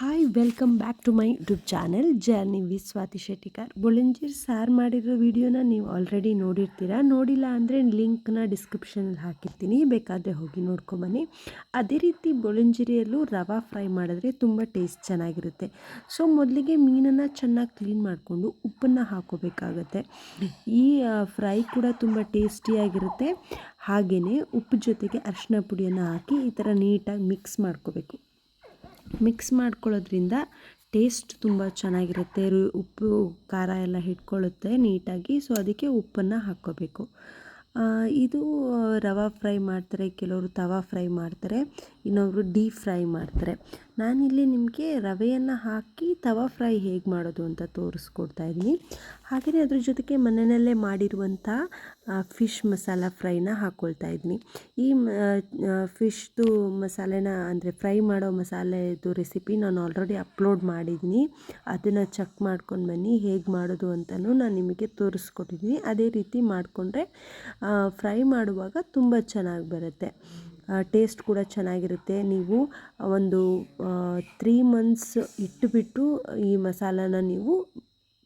Hi welcome back to my YouTube channel journey V Swathi Shettikar ಬುಳಂಜೀರ್ sir ಮಾಡಿರೋ ವಿಡಿಯೋನ ನೀವು ಆಲ್ರೆಡಿ ನೋಡಿರ್ತೀರ? ನೋಡಿಲ್ಲ ಅಂದರೆ ಲಿಂಕ್ನ ಡಿಸ್ಕ್ರಿಪ್ಷನಲ್ಲಿ ಹಾಕಿರ್ತೀನಿ. ಬೇಕಾದರೆ ಹೋಗಿ ನೋಡ್ಕೊಂಬನ್ನಿ. ಅದೇ ರೀತಿ ಬುಳಂಜೀರಿಯಲ್ಲೂ ರವೆ ಫ್ರೈ ಮಾಡಿದ್ರೆ ತುಂಬ ಟೇಸ್ಟ್ ಚೆನ್ನಾಗಿರುತ್ತೆ. ಸೊ ಮೊದಲಿಗೆ ಮೀನನ್ನು ಚೆನ್ನಾಗಿ ಕ್ಲೀನ್ ಮಾಡಿಕೊಂಡು ಉಪ್ಪನ್ನು ಹಾಕೋಬೇಕಾಗತ್ತೆ. ಈ ಫ್ರೈ ಕೂಡ ತುಂಬ ಟೇಸ್ಟಿಯಾಗಿರುತ್ತೆ ಹಾಗೆಯೇ ಉಪ್ಪು ಜೊತೆಗೆ ಅರಿಶಿನ ಪುಡಿಯನ್ನು ಹಾಕಿ ಈ ಥರ ನೀಟಾಗಿ ಮಿಕ್ಸ್ ಮಾಡ್ಕೋಬೇಕು. ಮಿಕ್ಸ್ ಮಾಡ್ಕೊಳ್ಳೋದ್ರಿಂದ ಟೇಸ್ಟ್ ತುಂಬ ಚೆನ್ನಾಗಿರುತ್ತೆ. ಉಪ್ಪು ಖಾರ ಎಲ್ಲ ಹಿಡ್ಕೊಳ್ಳುತ್ತೆ ನೀಟಾಗಿ. ಸೊ ಅದಕ್ಕೆ ಉಪ್ಪನ್ನು ಹಾಕ್ಕೋಬೇಕು. ಇದು ರವೆ ಫ್ರೈ ಮಾಡ್ತಾರೆ, ಕೆಲವರು ತವಾ ಫ್ರೈ ಮಾಡ್ತಾರೆ ಇನ್ನೊಬ್ಬರು ಡೀಪ್ ಫ್ರೈ ಮಾಡ್ತಾರೆ. ನಾನಿಲ್ಲಿ ನಿಮಗೆ ರವೆಯನ್ನು ಹಾಕಿ ತವಾ ಫ್ರೈ ಹೇಗೆ ಮಾಡೋದು ಅಂತ ತೋರಿಸ್ಕೊಡ್ತಾ ಇದ್ದೀನಿ. ಹಾಗೆಯೇ ಅದ್ರ ಜೊತೆಗೆ ಮನೆಯಲ್ಲೇ ಮಾಡಿರುವಂಥ ಫಿಶ್ ಮಸಾಲ ಫ್ರೈನ ಹಾಕ್ಕೊಳ್ತಾ ಇದ್ದೀನಿ. ಈ ಫಿಶ್ದು ಮಸಾಲೆನ, ಅಂದರೆ ಫ್ರೈ ಮಾಡೋ ಮಸಾಲೆದು ರೆಸಿಪಿ ನಾನು ಆಲ್ರೆಡಿ ಅಪ್ಲೋಡ್ ಮಾಡಿದ್ದೀನಿ. ಅದನ್ನು ಚೆಕ್ ಮಾಡ್ಕೊಂಡು ಬನ್ನಿ ಹೇಗೆ ಮಾಡೋದು ಅಂತಲೂ ನಾನು ನಿಮಗೆ ತೋರಿಸ್ಕೊಟ್ಟಿದ್ದೀನಿ. ಅದೇ ರೀತಿ ಮಾಡಿಕೊಂಡ್ರೆ ಫ್ರೈ ಮಾಡುವಾಗ ತುಂಬ ಚೆನ್ನಾಗಿ ಬರುತ್ತೆ. ಟೇಸ್ಟ್ ಕೂಡ ಚೆನ್ನಾಗಿರುತ್ತೆ. ನೀವು ಒಂದು ತ್ರೀ ಮಂತ್ಸ್ ಇಟ್ಟುಬಿಟ್ಟು ಈ ಮಸಾಲಾನ ನೀವು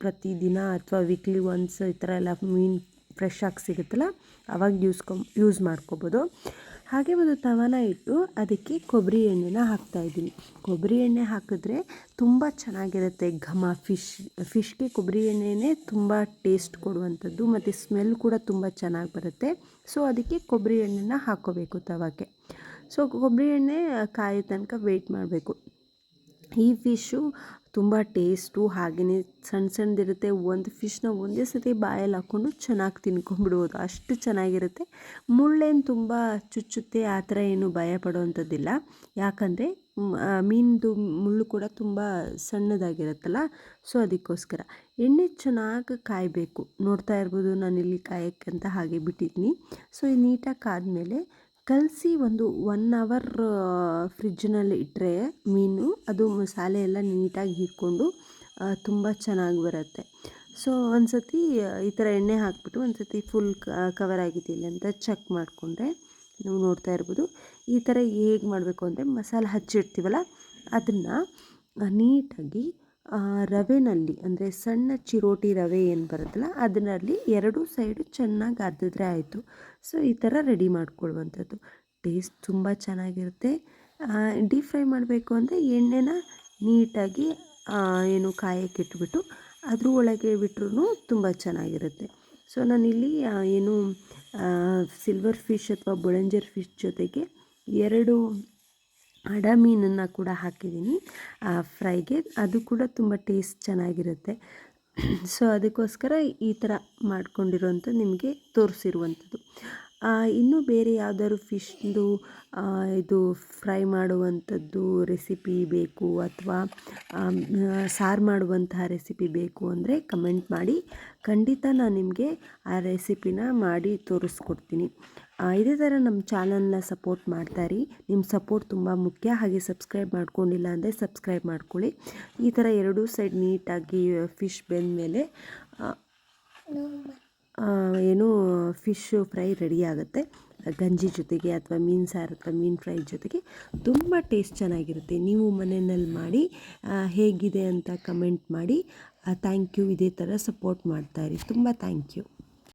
ಪ್ರತಿದಿನ ಅಥವಾ ವೀಕ್ಲಿ ಒನ್ಸ್ ಈ ಥರ ಎಲ್ಲ ಮೀನು ಫ್ರೆಶ್ ಆಗಿ ಸಿಗುತ್ತಲ್ಲ, ಅವಾಗ ಯೂಸ್ಕೊ ಯೂಸ್ ಮಾಡ್ಕೊಬೋದು. ಹಾಗೆ ಒಂದು ತವನ ಇಟ್ಟು ಅದಕ್ಕೆ ಕೊಬ್ಬರಿ ಎಣ್ಣೆನ ಹಾಕ್ತಾ ಇದ್ದೀನಿ. ಕೊಬ್ಬರಿ ಎಣ್ಣೆ ಹಾಕಿದ್ರೆ ತುಂಬ ಚೆನ್ನಾಗಿರುತ್ತೆ ಘಮ, ಫಿಶ್, ಫಿಶ್ಗೆ ಕೊಬ್ಬರಿ ಎಣ್ಣೆನೇ ತುಂಬ ಟೇಸ್ಟ್ ಕೊಡುವಂಥದ್ದು ಮತ್ತು ಸ್ಮೆಲ್ ಕೂಡ ತುಂಬ ಚೆನ್ನಾಗಿ ಬರುತ್ತೆ. ಸೊ, ಅದಕ್ಕೆ ಕೊಬ್ಬರಿ ಎಣ್ಣೆನ ಹಾಕ್ಕೋಬೇಕು ತವಕ್ಕೆ. ಸೊ, ಕೊಬ್ಬರಿ ಎಣ್ಣೆ ಕಾಯೋ ತನಕ ವೆಯ್ಟ್ ಮಾಡಬೇಕು. ಈ ಫಿಶ್ಶು ತುಂಬ ಟೇಸ್ಟು ಹಾಗೆಯೇ ಸಣ್ಣ ಸಣ್ಣದಿರುತ್ತೆ ಒಂದು ಫಿಶ್ನ ಒಂದೇ ಸತಿ ಬಾಯಲ್ಲಿ ಹಾಕ್ಕೊಂಡು ಚೆನ್ನಾಗಿ ತಿನ್ಕೊಂಡ್ಬಿಡ್ಬೋದು. ಅಷ್ಟು ಚೆನ್ನಾಗಿರುತ್ತೆ. ಮುಳ್ಳೇನು ತುಂಬ ಚುಚ್ಚುತ್ತೆ, ಆ ಥರ ಏನು ಭಯ ಪಡುವಂಥದ್ದಿಲ್ಲ ಯಾಕಂದರೆ ಮೀನ್ದು ಮುಳ್ಳು ಕೂಡ ತುಂಬ ಸಣ್ಣದಾಗಿರುತ್ತಲ್ಲ, ಸೊ ಅದಕ್ಕೋಸ್ಕರ. ಎಣ್ಣೆ ಚೆನ್ನಾಗಿ ಕಾಯಬೇಕು. ನೋಡ್ತಾ ಇರ್ಬೋದು ನಾನಿಲ್ಲಿ ಅಂತ ಹಾಗೆ ಬಿಟ್ಟಿದ್ದೀನಿ. ಸೊ ಇದು ನೀಟಾಗಿ ಕಾದ್ಮೇಲೆ ಕಲಸಿ ಒಂದು ಒನ್ ಅವರ್ ಫ್ರಿಜ್ಜಿನಲ್ಲಿ ಇಟ್ಟರೆ ಮೀನು ಅದು ಮಸಾಲೆ ಎಲ್ಲ ನೀಟಾಗಿ ಹಿಡ್ಕೊಂಡು ತುಂಬ ಚೆನ್ನಾಗಿ ಬರುತ್ತೆ. ಸೊ ಒಂದು ಸತಿ ಈ ಥರ ಎಣ್ಣೆ ಹಾಕ್ಬಿಟ್ಟು ಒಂದು ಸತಿ ಫುಲ್ ಕವರ್ ಆಗಿದ್ದಿಲ್ಲ ಅಂತ ಚೆಕ್ ಮಾಡಿಕೊಂಡ್ರೆ ನೀವು ನೋಡ್ತಾ ಇರ್ಬೋದು. ಈ ಥರ ಹೇಗೆ ಮಾಡಬೇಕು ಅಂದರೆ ಮಸಾಲೆ ಹಚ್ಚಿಡ್ತೀವಲ್ಲ ಅದನ್ನು ನೀಟಾಗಿ ರವೆನಲ್ಲಿ, ಅಂದರೆ ಸಣ್ಣ ಚಿರೋಟಿ ರವೆ ಏನು ಬರುತ್ತಲ್ಲ, ಅದರಲ್ಲಿ ಎರಡು ಸೈಡು ಚೆನ್ನಾಗಿ ಅದ್ದಿದ್ರೆ ಆಯಿತು. ಸೊ ಈ ಥರ ರೆಡಿ ಮಾಡ್ಕೊಳ್ಳುವಂಥದ್ದು. ಟೇಸ್ಟ್ ತುಂಬ ಚೆನ್ನಾಗಿರುತ್ತೆ. ಡೀಪ್ ಫ್ರೈ ಮಾಡಬೇಕು ಅಂದರೆ ಎಣ್ಣೆನ ನೀಟಾಗಿ ಏನು ಕಾಯಕ್ಕೆ ಇಟ್ಬಿಟ್ಟು ಅದ್ರ ಒಳಗೆ ಬಿಟ್ರೂ ತುಂಬ ಚೆನ್ನಾಗಿರುತ್ತೆ. ಸೊ ನಾನಿಲ್ಲಿ ಏನು ಸಿಲ್ವರ್ ಫಿಶ್ ಅಥವಾ ಬೊಳಂಜರ್ ಫಿಶ್ ಜೊತೆಗೆ ಎರಡು ಅಡ ಮೀನನ್ನು ಕೂಡ ಹಾಕಿದ್ದೀನಿ. ಫ್ರೈಗೆ ಅದು ಕೂಡ ತುಂಬ ಟೇಸ್ಟ್ ಚೆನ್ನಾಗಿರುತ್ತೆ. ಸೊ ಅದಕ್ಕೋಸ್ಕರ ಈ ಥರ ಮಾಡ್ಕೊಂಡಿರೋಂಥ ನಿಮಗೆ ತೋರಿಸಿರುವಂಥದ್ದು. ಇನ್ನೂ ಬೇರೆ ಯಾವ್ದಾದ್ರು ಫಿಶ್ದು ಇದು ಫ್ರೈ ಮಾಡುವಂಥದ್ದು ರೆಸಿಪಿ ಬೇಕು ಅಥವಾ ಸಾರು ಮಾಡುವಂತಹ ರೆಸಿಪಿ ಬೇಕು ಅಂದರೆ ಕಮೆಂಟ್ ಮಾಡಿ. ಖಂಡಿತ ನಾನು ನಿಮಗೆ ಆ ರೆಸಿಪಿನ ಮಾಡಿ ತೋರಿಸ್ಕೊಡ್ತೀನಿ. ಇದೇ ಥರ ನಮ್ಮ ಚಾನಲ್ನ ಸಪೋರ್ಟ್ ಮಾಡ್ತಾಯಿರಿ ನಿಮ್ಮ ಸಪೋರ್ಟ್ ತುಂಬ ಮುಖ್ಯ. ಹಾಗೆ ಸಬ್ಸ್ಕ್ರೈಬ್ ಮಾಡ್ಕೊಂಡಿಲ್ಲ ಅಂದರೆ ಸಬ್ಸ್ಕ್ರೈಬ್ ಮಾಡ್ಕೊಳ್ಳಿ. ಈ ಥರ ಎರಡೂ ಸೈಡ್ ನೀಟಾಗಿ ಫಿಶ್ ಬೆಂದಮೇಲೆ ಏನು ಫಿಶ್ ಫ್ರೈ ರೆಡಿ ಆಗುತ್ತೆ. ಗಂಜಿ ಜೊತೆಗೆ ಅಥವಾ ಮೀನು ಸಾರು ಅಥವಾ ಮೀನು ಫ್ರೈ ಜೊತೆಗೆ ತುಂಬ ಟೇಸ್ಟ್ ಚೆನ್ನಾಗಿರುತ್ತೆ. ನೀವು ಮನೆಯಲ್ಲಿ ಮಾಡಿ ಹೇಗಿದೆ ಅಂತ ಕಮೆಂಟ್ ಮಾಡಿ ಥ್ಯಾಂಕ್ ಯು ಇದೇ ಥರ ಸಪೋರ್ಟ್ ಮಾಡ್ತಾಯಿರಿ ತುಂಬ ಥ್ಯಾಂಕ್ ಯು